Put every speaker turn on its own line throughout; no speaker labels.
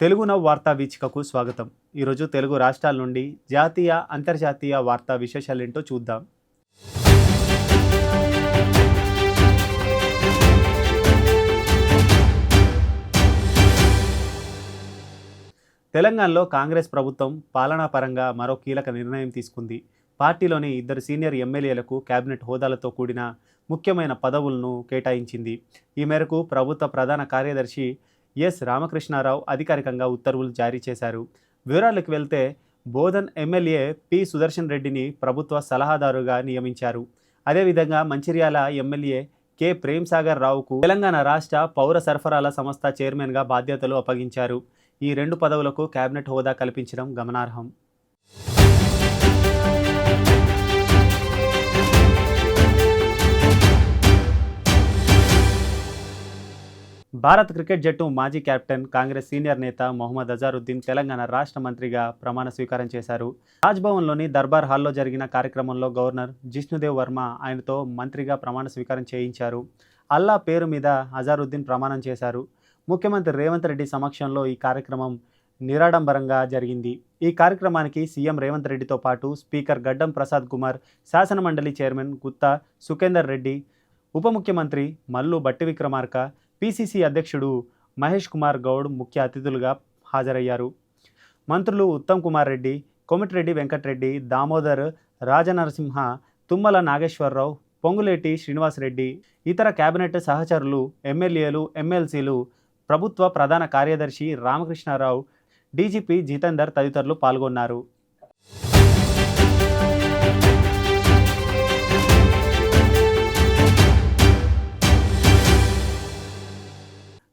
Telugu now వార్తా వీచికకు స్వాగతం. ఈరోజు తెలుగు రాష్ట్రాల నుండి జాతీయ అంతర్జాతీయ వార్తా విశేషాలేంటో చూద్దాం. తెలంగాణలో కాంగ్రెస్ ప్రభుత్వం పాలనాపరంగా మరో కీలక నిర్ణయం తీసుకుంది. పార్టీలోని ఇద్దరు సీనియర్ ఎమ్మెల్యేలకు కేబినెట్ హోదాలతో కూడిన ముఖ్యమైన పదవులను కేటాయించింది. ఈ మేరకు ప్రభుత్వ ప్రధాన కార్యదర్శి ఎస్ రామకృష్ణారావు అధికారికంగా ఉత్తర్వులు జారీ చేశారు. వివరాలకు వెళ్తే బోధన్ ఎమ్మెల్యే పి సుదర్శన్ రెడ్డిని ప్రభుత్వ సలహాదారుగా నియమించారు. అదేవిధంగా మంచిర్యాల ఎమ్మెల్యే కె ప్రేమ్సాగర్ రావుకు తెలంగాణ రాష్ట్ర పౌర సరఫరాల సంస్థ చైర్మన్గా బాధ్యతలు అప్పగించారు. ఈ రెండు పదవులకు కేబినెట్ హోదా కల్పించడం గమనార్హం. భారత్ క్రికెట్ జట్టు మాజీ కెప్టెన్ కాంగ్రెస్ సీనియర్ నేత మొహమ్మద్ అజారుద్దీన్ తెలంగాణ రాష్ట్ర మంత్రిగా ప్రమాణ స్వీకారం చేశారు. రాజ్భవన్లోని దర్బార్ హాల్లో జరిగిన కార్యక్రమంలో గవర్నర్ జిష్ణుదేవ్ వర్మ ఆయనతో మంత్రిగా ప్రమాణ స్వీకారం చేయించారు. అల్లా పేరు మీద అజారుద్దీన్ ప్రమాణం చేశారు. ముఖ్యమంత్రి రేవంత్ రెడ్డి సమక్షంలో ఈ కార్యక్రమం నిరాడంబరంగా జరిగింది. ఈ కార్యక్రమానికి సీఎం రేవంత్ రెడ్డితో పాటు స్పీకర్ గడ్డం ప్రసాద్ కుమార్ శాసనమండలి చైర్మన్ గుత్తా సుఖేందర్ రెడ్డి ఉప ముఖ్యమంత్రి మల్లు బట్టి విక్రమార్క పిసిసి అధ్యక్షుడు మహేష్ కుమార్ గౌడ్ ముఖ్య అతిథులుగా హాజరయ్యారు. మంత్రులు ఉత్తమ్ కుమార్ రెడ్డి కోమటిరెడ్డి వెంకటరెడ్డి దామోదర్ రాజనరసింహ తుమ్మల నాగేశ్వరరావు పొంగులేటి శ్రీనివాసరెడ్డి ఇతర కేబినెట్ సహచరులు ఎమ్మెల్యేలు ఎమ్మెల్సీలు ప్రభుత్వ ప్రధాన కార్యదర్శి రామకృష్ణారావు డీజీపీ జితేందర్ తదితరులు పాల్గొన్నారు.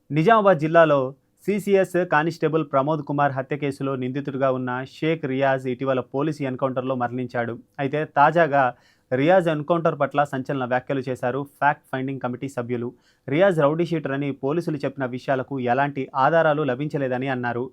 నిజామాబాద్ జిల్లాలో సిసిఎస్ కానిస్టేబుల్ ప్రమోద్ కుమార్ హత్య కేసులో నిందితుడిగా ఉన్న షేక్ రియాజ్ ఇటీవల పోలీసు ఎన్కౌంటర్లో మరణించాడు. అయితే తాజాగా రియాజ్ ఎన్కౌంటర్ పట్ల సంచలన వ్యాఖ్యలు చేశారు ఫ్యాక్ట్ ఫైండింగ్ కమిటీ సభ్యులు. రియాజ్ రౌడీ షీటర్ అని పోలీసులు చెప్పిన విషయాలకు ఎలాంటి ఆధారాలు లభించలేదని అన్నారు.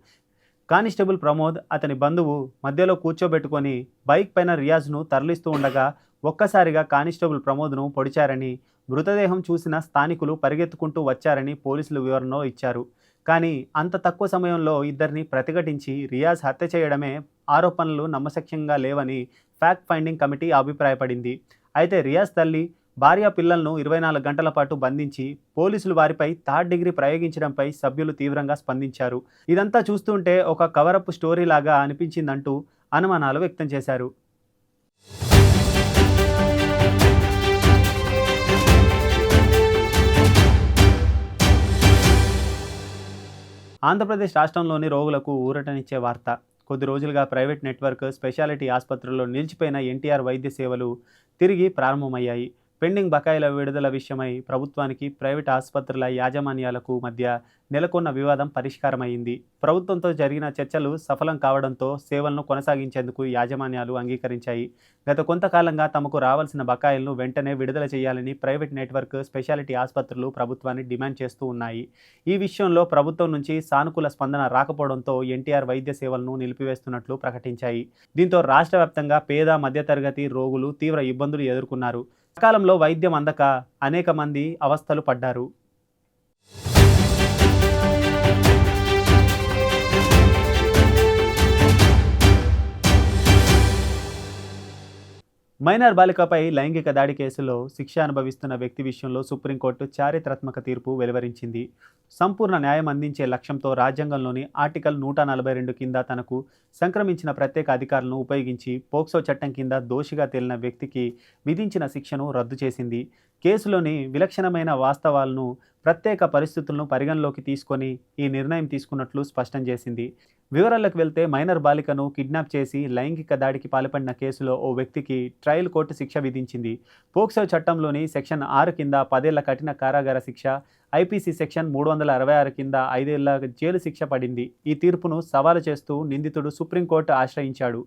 కానిస్టేబుల్ ప్రమోద్ అతని బంధువు మధ్యలో కూర్చోబెట్టుకొని బైక్ పైన రియాజ్ను తరలిస్తూ ఉండగా ఒక్కసారిగా కానిస్టేబుల్ ప్రమోద్ను పొడిచారని మృతదేహం చూసిన స్థానికులు పరిగెత్తుకుంటూ వచ్చారని పోలీసులు వివరణ ఇచ్చారు. కానీ అంత తక్కువ సమయంలో ఇద్దరిని ప్రతిఘటించి రియాజ్ హత్య చేయడమే ఆరోపణలు నమ్మశక్యంగా లేవని ఫ్యాక్ట్ ఫైండింగ్ కమిటీ అభిప్రాయపడింది. అయితే రియాజ్ తల్లి భార్య పిల్లలను ఇరవై నాలుగు గంటల పాటు బంధించి పోలీసులు వారిపై థర్డ్ డిగ్రీ ప్రయోగించడంపై సభ్యులు తీవ్రంగా స్పందించారు. ఇదంతా చూస్తుంటే ఒక కవరప్ స్టోరీ లాగా అనిపించిందంటూ అనుమానాలు వ్యక్తం చేశారు. ఆంధ్రప్రదేశ్ రాష్ట్రంలోని రోగులకు ఊరటనిచ్చే వార్త. కొద్ది రోజులుగా ప్రైవేట్ నెట్వర్క్ స్పెషాలిటీ ఆసుపత్రుల్లో నిలిచిపోయిన ఎన్టీఆర్ వైద్య సేవలు తిరిగి ప్రారంభమయ్యాయి. పెండింగ్ బకాయిల విడుదల విషయమై ప్రభుత్వానికి ప్రైవేట్ ఆసుపత్రుల యాజమాన్యాలకు మధ్య నెలకొన్న వివాదం పరిష్కారమైంది. ప్రభుత్వంతో జరిగిన చర్చలు సఫలం కావడంతో సేవలను కొనసాగించేందుకు యాజమాన్యాలు అంగీకరించాయి. గత కొంతకాలంగా తమకు రావాల్సిన బకాయిలను వెంటనే విడుదల చేయాలని ప్రైవేట్ నెట్వర్క్ స్పెషాలిటీ ఆసుపత్రులు ప్రభుత్వాన్ని డిమాండ్ చేస్తూ ఉన్నాయి. ఈ విషయంలో ప్రభుత్వం నుంచి సానుకూల స్పందన రాకపోవడంతో ఎన్టీఆర్ వైద్య సేవలను నిలిపివేస్తున్నట్లు ప్రకటించాయి. దీంతో రాష్ట్ర వ్యాప్తంగా పేద మధ్యతరగతి రోగులు తీవ్ర ఇబ్బందులు ఎదుర్కొన్నారు. సకాలంలో వైద్యం అందక అనేక మంది అవస్థలు పడ్డారు. మైనర్ బాలికపై లైంగిక దాడి కేసులో శిక్ష అనుభవిస్తున్న వ్యక్తి విషయంలో సుప్రీంకోర్టు చారిత్రాత్మక తీర్పు వెలువరించింది. సంపూర్ణ న్యాయం అందించే లక్ష్యంతో రాజ్యాంగంలోని ఆర్టికల్ నూట నలభై రెండు కింద తనకు సంక్రమించిన ప్రత్యేక అధికారులను ఉపయోగించి పోక్సో చట్టం కింద దోషిగా తేలిన వ్యక్తికి విధించిన శిక్షను రద్దు చేసింది. కేసులోని విలక్షణమైన వాస్తవాలను ప్రత్యేక పరిస్థితులను పరిగణలోకి తీసుకొని ఈ నిర్ణయం తీసుకున్నట్లు స్పష్టం చేసింది. వివరాలకు వెళ్తే మైనర్ బాలికను కిడ్నాప్ చేసి లైంగిక దాడికి పాల్పడిన కేసులో ఓ వ్యక్తికి ట్రయల్ కోర్టు శిక్ష విధించింది. పోక్సో చట్టంలోని సెక్షన్ ఆరు కింద పదేళ్ళ కఠిన కారాగార శిక్ష ఐపీసీ సెక్షన్ మూడు వందల అరవై ఆరు కింద ఐదేళ్ళ జైలు శిక్ష పడింది. ఈ తీర్పును సవాలు చేస్తూ నిందితుడు సుప్రీంకోర్టు ఆశ్రయించాడు.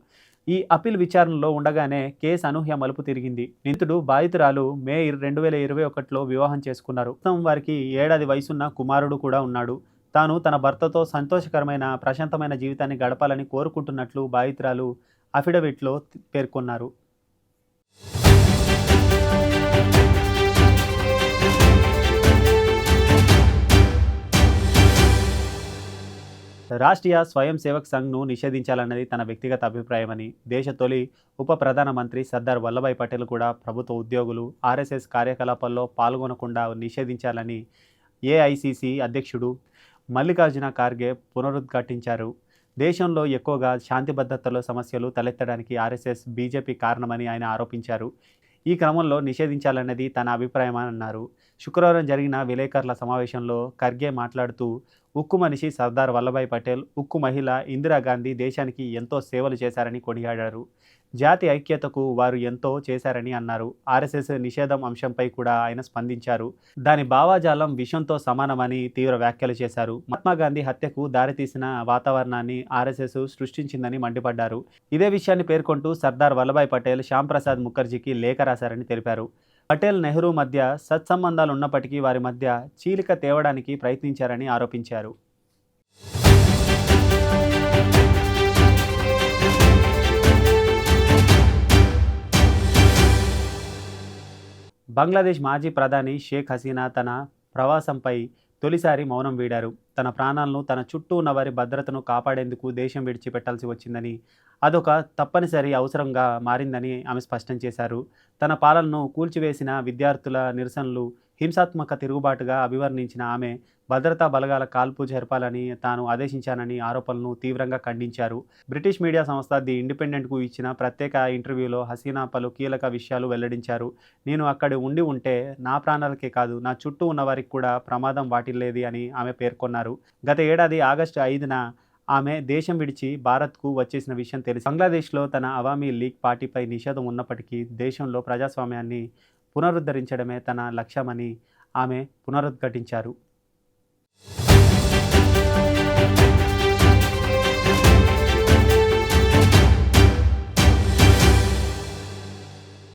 ఈ అప్పీల్ విచారణలో ఉండగానే కేసు అనూహ్య మలుపు తిరిగింది. నిందితుడు బాధితురాలు మే రెండు వేల ఇరవై ఒకటిలో వివాహం చేసుకున్నారు. ప్రస్తుతం వారికి ఏడాది వయసున్న కుమారుడు కూడా ఉన్నాడు. తాను తన భర్తతో సంతోషకరమైన ప్రశాంతమైన జీవితాన్ని గడపాలని కోరుకుంటున్నట్లు బాధితురాలు అఫిడవిట్లో పేర్కొన్నారు. రాష్ట్రీయ స్వయం సేవక్ సంఘ్ను నిషేధించాలన్నది తన వ్యక్తిగత అభిప్రాయమని దేశ తొలి ఉప ప్రధానమంత్రి సర్దార్ వల్లభాయ్ పటేల్ కూడా ప్రభుత్వ ఉద్యోగులు ఆర్ఎస్ఎస్ కార్యకలాపాల్లో పాల్గొనకుండా నిషేధించాలని ఏఐసిసి అధ్యక్షుడు మల్లికార్జున ఖార్గే పునరుద్ఘాటించారు. దేశంలో ఎక్కువగా శాంతి భద్రతలో సమస్యలు తలెత్తడానికి ఆర్ఎస్ఎస్ బీజేపీ కారణమని ఆయన ఆరోపించారు. ఈ క్రమంలో నిషేధించాలన్నది తన అభిప్రాయమని అన్నారు. శుక్రవారం జరిగిన విలేకరుల సమావేశంలో ఖర్గే మాట్లాడుతూ ఉక్కు మనిషి సర్దార్ వల్లభాయ్ పటేల్ ఉక్కు మహిళ ఇందిరాగాంధీ దేశానికి ఎంతో సేవలు చేశారని కొనియాడారు. జాతి ఐక్యతకు వారు ఎంతో చేశారని అన్నారు. ఆర్ఎస్ఎస్ నిషేధం అంశంపై కూడా ఆయన స్పందించారు. దాని భావాజాలం విషంతో సమానమని తీవ్ర వ్యాఖ్యలు చేశారు. మహాత్మాగాంధీ హత్యకు దారితీసిన వాతావరణాన్ని ఆర్ఎస్ఎస్ సృష్టించిందని మండిపడ్డారు. ఇదే విషయాన్ని పేర్కొంటూ సర్దార్ వల్లభాయ్ పటేల్ శ్యామ్ ప్రసాద్ ముఖర్జీకి లేఖ రాశారని తెలిపారు. పటేల్ నెహ్రూ మధ్య సత్సంబంధాలు ఉన్నప్పటికీ వారి మధ్య చీలిక తేవడానికి ప్రయత్నించారని ఆరోపించారు. బంగ్లాదేశ్ మాజీ ప్రధాని షేక్ హసీనా తన ప్రవాసంపై తొలిసారి మౌనం వీడారు. తన ప్రాణాలను తన చుట్టూ ఉన్న వారి భద్రతను కాపాడేందుకు దేశం విడిచిపెట్టాల్సి వచ్చిందని అదొక తప్పనిసరి అవసరంగా మారిందని ఆమె స్పష్టం చేశారు. తన పాలనను కూల్చివేసిన విద్యార్థుల నిరసనలు హింసాత్మక తిరుగుబాటుగా అభివర్ణించిన ఆమె భద్రతా బలగాల కాల్పు జరపాలని తాను ఆదేశించానని ఆరోపణలను తీవ్రంగా ఖండించారు. బ్రిటిష్ మీడియా సంస్థ ది ఇండిపెండెంట్కు ఇచ్చిన ప్రత్యేక ఇంటర్వ్యూలో హసీనా పలు కీలక విషయాలు వెల్లడించారు. నేను అక్కడ ఉండి ఉంటే నా ప్రాణాలకే కాదు నా చుట్టూ ఉన్న వారికి కూడా ప్రమాదం వాటిల్లేది అని ఆమె పేర్కొన్నారు. గత ఏడాది ఆగస్టు ఐదున ఆమె దేశం విడిచి భారత్కు వచ్చేసిన విషయం తెలిసి బంగ్లాదేశ్లో తన అవామీ లీగ్ పార్టీపై నిషేధం ఉన్నప్పటికీ దేశంలో ప్రజాస్వామ్యాన్ని పునరుద్ధరించడమే తన లక్ష్యమని ఆమె పునరుద్ఘటించారు.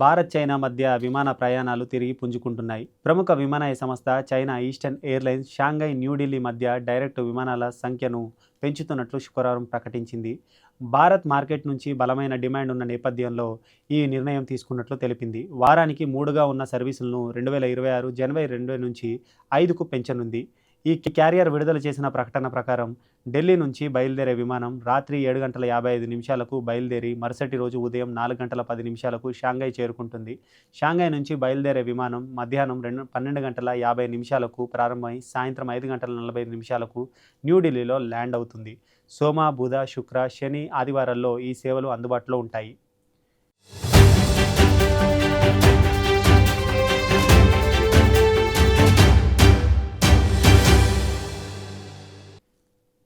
భారత్ చైనా మధ్య విమాన ప్రయాణాలు తిరిగి పుంజుకుంటున్నాయి. ప్రముఖ విమానయాన సంస్థ China Eastern Airlines Shanghai New Delhi మధ్య డైరెక్ట్ విమానాల సంఖ్యను పెంచుతున్నట్లు శుక్రవారం ప్రకటించింది. భారత్ మార్కెట్ నుంచి బలమైన డిమాండ్ ఉన్న నేపథ్యంలో ఈ నిర్ణయం తీసుకున్నట్లు తెలిపింది. వారానికి మూడుగా ఉన్న సర్వీసులను రెండు వేల ఇరవై ఆరు జనవరి రెండు నుంచి ఐదుకు పెంచనుంది. ఈ క్యారియర్ విడుదల చేసిన ప్రకటన ప్రకారం ఢిల్లీ నుంచి బయలుదేరే విమానం రాత్రి ఏడు గంటల యాభై ఐదు నిమిషాలకు బయలుదేరి మరుసటి రోజు ఉదయం నాలుగు గంటల పది నిమిషాలకు షాంఘై చేరుకుంటుంది. షాంఘై నుంచి బయలుదేరే విమానం మధ్యాహ్నం రెండు పన్నెండు గంటల యాభై నిమిషాలకు ప్రారంభమై సాయంత్రం ఐదు గంటల నలభై నిమిషాలకు న్యూఢిల్లీలో ల్యాండ్ అవుతుంది. సోమ బుధ శుక్ర శని ఆదివారాల్లో ఈ సేవలు అందుబాటులో ఉంటాయి.